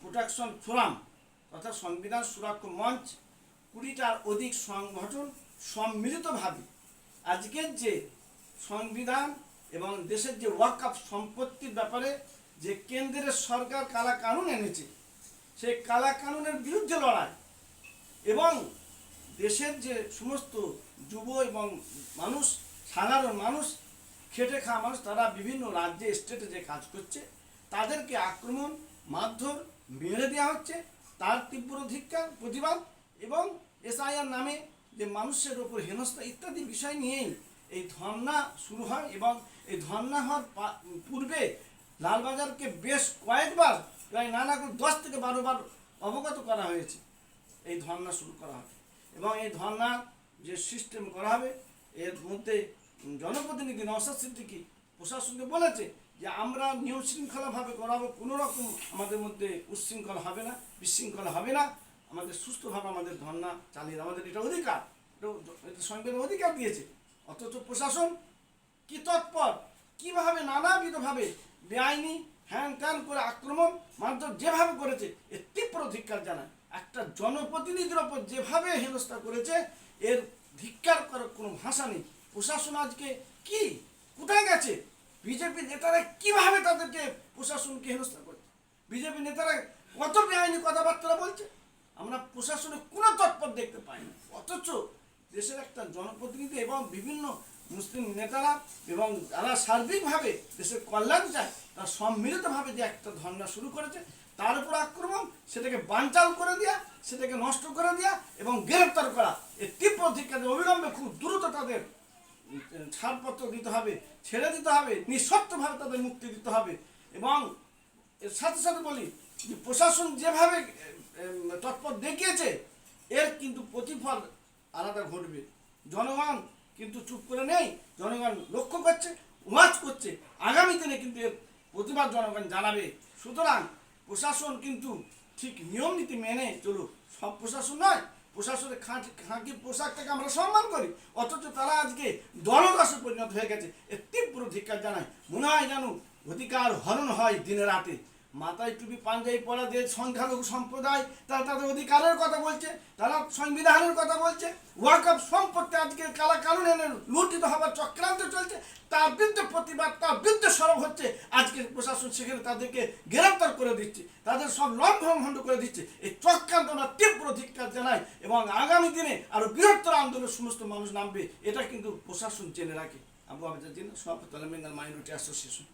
Protection forum তথা সংবিধান সুরক্ষা মঞ্চ, কুড়িটার অধিক সংগঠন সম্মিলিতভাবে আজকের যে সংবিধান এবং দেশের যে ওয়াকআপ সম্পত্তির ব্যাপারে যে কেন্দ্রের সরকার কালা কানুন এনেছে, সেই কালা কানুনের বিরুদ্ধে লড়াই এবং দেশের যে সমস্ত যুব এবং মানুষ, সাধারণ মানুষ, খেটে খাওয়া মানুষ, তারা বিভিন্ন রাজ্যে, স্টেটে যে কাজ করছে, তাদেরকে আক্রমণ মারধর, মেরে দেওয়া হচ্ছে, তার তীব্র ধিক্কার প্রতিবাদ এবং এসআইআর নামে যে মানুষের ওপর হেনস্থা ইত্যাদি বিষয় নিয়েই এই ধর্না শুরু হয় এবং এই ধর্না হওয়ার পূর্বে লালবাজারকে বেশ কয়েকবার প্রায় নানা করে দশ থেকে বারো বার অবগত করা হয়েছে। এই ধর্না শুরু করা হবে এবং এই ধর্না যে সিস্টেম করা হবে, এর মধ্যে জনপ্রতিনিধি নওশাদ সিদ্দিকি প্রশাসনকে বলেছে যে আমরা নিয়ম শৃঙ্খলাভাবে করাবো, কোনো রকম আমাদের মধ্যে উচ্ছৃঙ্খল হবে না, বিশৃঙ্খলা হবে না। আমাদের সুস্থভাবে আমাদের ধর্না চালিয়ে আমাদের এটা অধিকার। এটা সংবিধান অধিকার দিয়েছে। অথচ প্রশাসন কি তৎপর? কীভাবে নানাবিধভাবে বেআইনি হ্যান ত্যান করে আক্রমণ, মারধর যেভাবে করেছে, এর তীব্র ধিক্কার জানায়। একটা জনপ্রতিনিধির ওপর যেভাবে হেনস্থা করেছে, এর ধিক্কার করার কোনো ভাষা নেই। প্রশাসন আজকে কি? কোথায় গেছে? বিজেপি নেতারা কীভাবে তাদেরকে প্রশাসনকে হেনস্থা করছে? বিজেপি নেতারা কত বেআইনি কথাবার্তা বলছে? আমরা প্রশাসনে কোনো তৎপর দেখতে পাই না অথচ দেশের একটা জনপ্রতিনিধি এবং বিভিন্ন মুসলিম নেতারা এবং যারা সার্বিকভাবে দেশের কল্যাণ চায়, তারা সম্মিলিতভাবে যে একটা ধর্ণা শুরু করেছে, তার উপর আক্রমণ, সেটাকে বানচাল করে দেওয়া সেটাকে নষ্ট করে দেওয়া এবং গ্রেফতার করা, এর তীব্র ধিক্কার অবিলম্বে খুব দ্রুত তাদের ছাড়পত্র দিতে হবে, ছেড়ে দিতে হবে, নিঃশর্তভাবে তাদের মুক্তি দিতে হবে। এবং এর সাথে সাথে বলি যে প্রশাসন যেভাবে তৎপর দেখিয়েছে, এর কিন্তু প্রতিফল আলাদা ঘটবে। জনগণ কিন্তু চুপ করে নেই, জনগণ লক্ষ্য করছে, ওয়াচ করছে। আগামী দিনে কিন্তু এর প্রতিবাদ জনগণ জানাবে। সুতরাং প্রশাসন কিন্তু ঠিক নিয়ম নীতি মেনে চলুক। সব প্রশাসন নয় প্রশাসনের খাঁটি খাঁটি পোশাকটাকে আমরা সম্মান করি, অথচ তারা আজকে দলদাসে পরিণত হয়ে গেছে। এর তীব্র ধিক্কার জানায় মনে হয় জানো অধিকার হরণ হয় দিনে রাতে মাথায় টুপি, পাঞ্জাবি পরা যে সংখ্যালঘু সম্প্রদায়, তারা তাদের অধিকারের কথা বলছে, তারা সংবিধানের কথা বলছে ওয়াকআপ সম্পত্তি আজকে কালা কানুন এনে লুণ্ঠিত হবার চক্রান্ত চলছে, তার বিরুদ্ধে প্রতিবাদ, তার বিরুদ্ধে সরব হচ্ছে, আজকে প্রশাসন সেখানে তাদেরকে গ্রেপ্তার করে দিচ্ছে, তাদের সব লঙ্ঘন ভণ্ড করে দিচ্ছে, এই চক্রান্ত আমরা তীব্র ধিক্কার জানাই এবং আগামী দিনে আরও বৃহত্তর আন্দোলনের সমস্ত মানুষ নামবে, এটা কিন্তু প্রশাসন জেনে রাখে। আবু আবেদ সভাপতি মাইনরিটি অ্যাসোসিয়েশন।